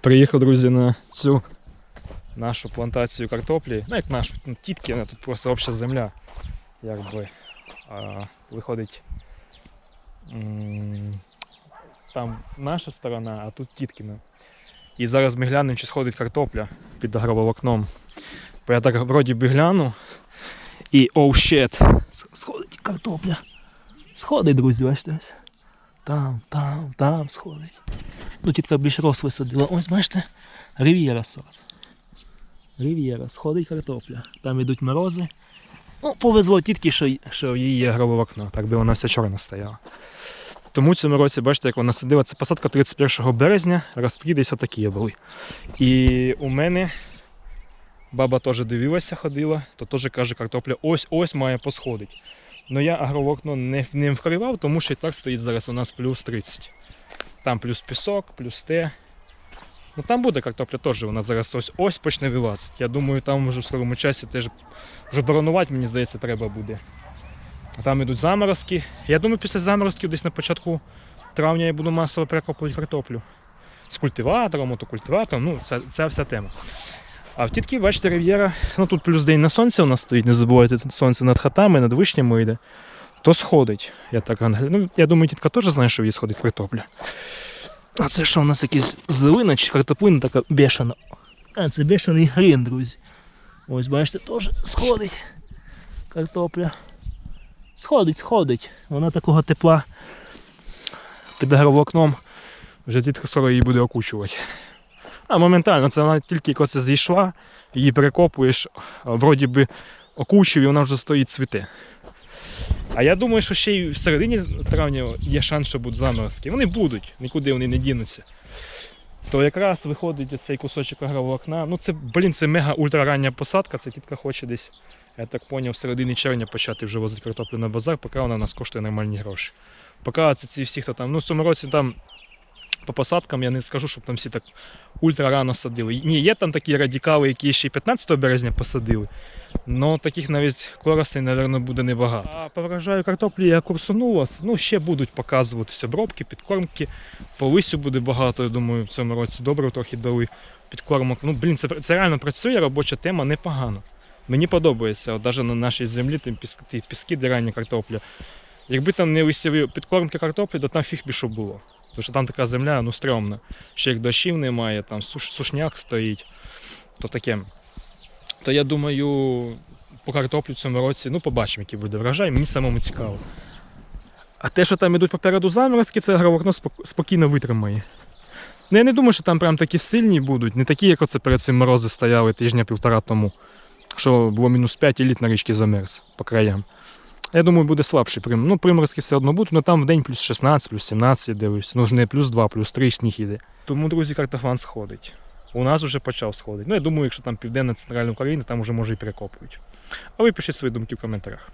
Приїхав, друзі, на цю нашу плантацію картоплі. Ну, як нашу, ну, тітки, вона тут просто обща земля. Якби. А, виходить. Там наша сторона, а тут тіткіна. І зараз ми глянемо, чи сходить картопля під агроволокном. Бо я так вроді би гляну. І оу щет. Сходить картопля. Сходить, друзі, бачите. Там, там, там сходить. Ну, тітка більш рос висадила. Ось, бачите, Рів'єра сорт. Рів'єра, сходить картопля. Там йдуть морози. Ну, повезло тітки, що, що її є агроволокно, так би вона вся чорна стояла. Тому цьому році, бачите, як вона садила, це посадка 31 березня, ростки десь отакі були. І у мене баба теж дивилася, ходила, то теж каже, картопля ось-ось має посходити. Ну я агроволокно не, не вкривав, тому що і так стоїть зараз у нас плюс 30. Там плюс пісок, плюс те. Ну там буде картопля теж, вона зараз ось ось почне вилазити. Я думаю, там вже в скорому часі теж вже боронувати, мені здається, треба буде. А Там йдуть заморозки. Я думаю, після заморозків десь на початку травня я буду масово перекопувати картоплю. З культиватором, мотокультиватором, ну, це, це вся тема. А в тітки, бачите, рив'єра, ну тут плюс день на сонці у нас стоїть, не забувайте, сонце над хатами, над вишнями йде, то сходить. Я так Ну, я думаю, тітка теж знає, що її сходить картопля. А це що у нас якісь зелина чи картоплина така бешена. А, це бешений грин, друзі. Ось, бачите, теж сходить картопля. Сходить, сходить. Вона такого тепла під агроволокном. Вже тітка скоро її буде окучувати. А моментально, це вона тільки коли це зійшла, її перекопуєш, вроді би окучив і вона вже стоїть цвіте. А я думаю, що ще й в середині травня є шанс, що будуть заморозки. Вони будуть, нікуди вони не дінуться. То якраз виходить цей кусочок агроволокна. Ну це, блін, це мега ультрарання посадка, це тітка хоче десь, я так зрозумів, в середині червня почати вже возити картоплю на базар, поки вона нас коштує нормальні гроші. Поки це ці всі, хто там. Ну, в цьому році там по посадкам я не скажу, щоб там всі так ультра рано садили. Ні, є там такі радикали, які ще 15 березня посадили. Ну таких навіть коростей, мабуть, буде небагато. А по врожаю картоплі я курсунув вас. Ну, ще будуть показуватися обробки, підкормки. По лисю буде багато, я думаю, в цьому році добре трохи дали підкормок. Ну, блін, це, це реально працює, робоча тема непогано. Мені подобається, от навіть на нашій землі тим піски, ті піски, де рання картопля. Якби там не лисіві підкормки картоплі, то там фіг би що було. Тому що там така земля ну, стрьомна. Ще як дощів немає, там суш, сушняк стоїть. То таке. То я думаю, по картоплі в цьому році, ну побачимо, який буде врожай, мені самому цікаво. А те, що там ідуть попереду заморозки, це агровокно спокійно витримає. Ну, я не думаю, що там прям такі сильні будуть, не такі, як оце перед цим морози стояли тижня-півтора тому, що було мінус 5 і лід на річці замерз по краям. Я думаю, буде слабший прим. Ну, приморозки все одно будуть, але там в день плюс 16, плюс 17, дивлюсь. Ну ж не плюс 2, плюс 3 сніг іде. Тому, друзі, картофан сходить. У нас вже почав сходити. Ну, я думаю, якщо там південна центральна Україна, там вже може і перекопують. А ви пишіть свої думки в коментарях.